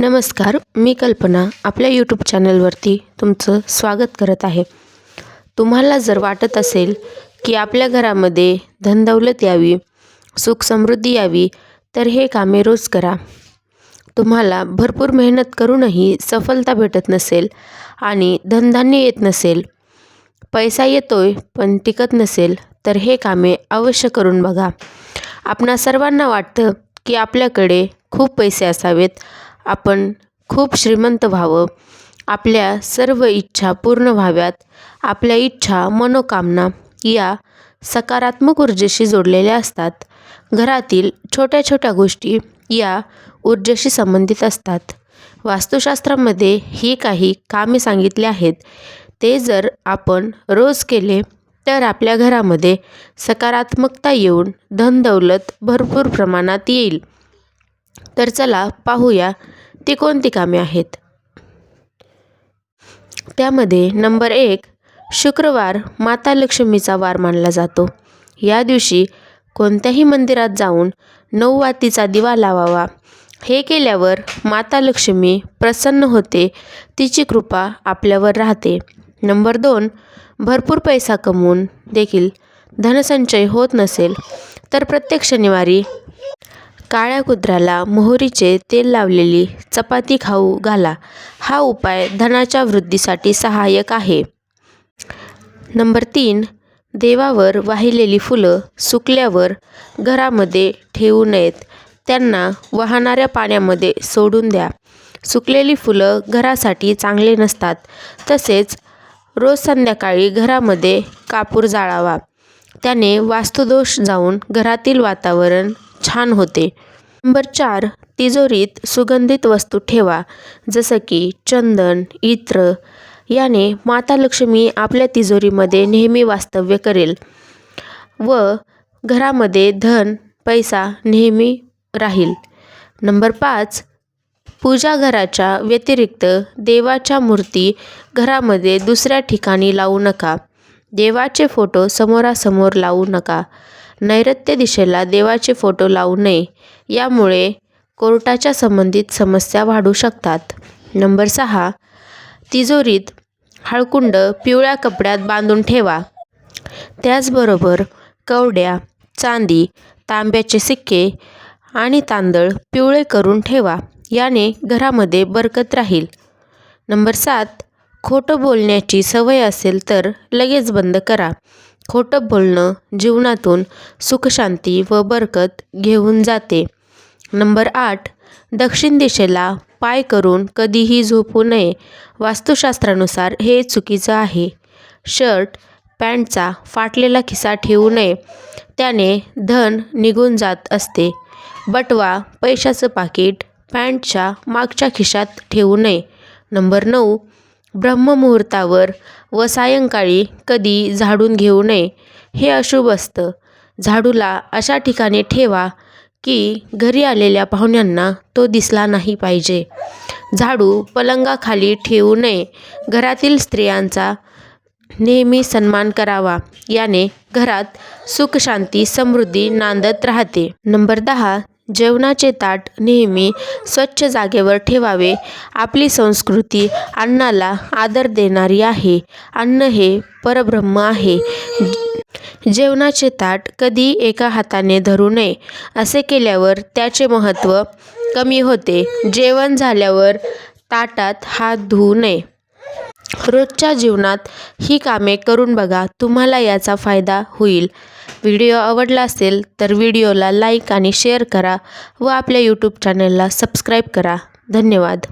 नमस्कार मी कल्पना आपल्या यूट्यूब चॅनलवरती तुमचं स्वागत करत आहे. तुम्हाला जर वाटत असेल की आपल्या घरामध्ये धनदौलत यावी सुख समृद्धी यावी तर हे कामे रोज करा. तुम्हाला भरपूर मेहनत करूनही सफलता भेटत नसेल आणि धनधान्य येत नसेल पैसा येतोय पण टिकत नसेल तर हे कामे अवश्य करून बघा. आपणा सर्वांना वाटतं की आपल्याकडे खूप पैसे असावेत आपण खूप श्रीमंत व्हावं. आपल्या सर्व इच्छा पूर्ण व्हाव्यात. आपल्या इच्छा मनोकामना या सकारात्मक ऊर्जेशी जोडलेल्या असतात. घरातील छोट्या छोट्या गोष्टी या ऊर्जेशी संबंधित असतात. वास्तुशास्त्रामध्ये ही काही कामे सांगितली आहेत. ते जर आपण रोज केले तर आपल्या घरामध्ये सकारात्मकता येऊन धनदौलत भरपूर प्रमाणात येईल. तर चला पाहूया ती कोणती कामे आहेत? त्यामध्ये नंबर एक शुक्रवार माता लक्ष्मीचा वार मानला जातो. या दिवशी कोणत्याही मंदिरात जाऊन नऊ वातीचा दिवा लावावा. हे केल्यावर माता लक्ष्मी प्रसन्न होते. तिची कृपा आपल्यावर राहते. नंबर दोन भरपूर पैसा कमवून देखील धनसंचय होत नसेल तर प्रत्येक शनिवारी काळ्या कुत्र्याला मोहरीचे तेल लावलेली चपाती खाऊ घाला. हा उपाय धनाच्या वृद्धीसाठी सहाय्यक आहे. नंबर तीन. देवावर वाहिलेली फुलं सुकल्यावर घरामध्ये ठेवू नयेत. त्यांना वाहणाऱ्या पाण्यामध्ये सोडून द्या. सुकलेली फुलं घरासाठी चांगले नसतात. तसेच रोज संध्याकाळी घरामध्ये कापूर जाळावा. त्याने वास्तुदोष जाऊन घरातील वातावरण छान होते. नंबर चार तिजोरीत सुगंधित वस्तू ठेवा जसं की चंदन इत्र. याने माता लक्ष्मी आपल्या तिजोरीमध्ये नेहमी वास्तव्य करेल. व घरामध्ये धन पैसा नेहमी राहील. नंबर पाच पूजा घराच्या व्यतिरिक्त देवाच्या मूर्ती घरामध्ये दुसऱ्या ठिकाणी लावू नका. देवाचे फोटो समोरासमोर लावू नका. नैऋत्य दिशेला देवाचे फोटो लावू नये. यामुळे कोर्टाच्या संबंधित समस्या वाढू शकतात. नंबर सहा. तिजोरीत हळकुंड पिवळ्या कपड्यात बांधून ठेवा. त्याचबरोबर कवड्या चांदी तांब्याचे सिक्के आणि तांदळ पिवळे करून ठेवा. याने घरामध्ये बरकत राहील. नंबर सात. खोटं बोलण्याची सवय असेल तर लगेच बंद करा. खोटं बोलणं जीवनातून सुखशांती व बरकत घेऊन जाते. नंबर आठ दक्षिण दिशेला पाय करून कधीही झोपू नये. वास्तुशास्त्रानुसार हे चुकीचं आहे. शर्ट पॅन्टचा फाटलेला खिसा ठेवू नये. त्याने धन निघून जात असते. बटवा पैशाचं पाकिट पॅन्टच्या मागच्या खिशात ठेवू नये. नंबर नऊ ब्रह्ममुहूर्तावर व सायंकाळी कधी झाडून घेऊ नये हे अशुभ असतं. झाडूला अशा ठिकाणी ठेवा की घरी आलेल्या पाहुण्यांना तो दिसला नाही पाहिजे. झाडू पलंगाखाली ठेवू नये. घरातील स्त्रियांचा नेहमी सन्मान करावा. याने घरात सुख शांती समृद्धी नांदत राहते. नंबर दहा जेवणाचे ताट नेहमी स्वच्छ जागेवर ठेवावे. आपली संस्कृती अन्नाला आदर देणारी आहे. अन्न हे परब्रह्म आहे. जेवणाचे ताट कधी एका हाताने धरू नये असे केल्यावर त्याचे महत्त्व कमी होते. जेवण झाल्यावर ताटात हात धुवू नये. रोजच्या जीवनात ही कामे करून बघा तुम्हाला याचा फायदा होईल. व्हिडिओ आवडला असेल तर व्हिडिओला लाईक आणि शेअर करा व आपल्या यूट्यूब चॅनलला सबस्क्राईब करा. धन्यवाद.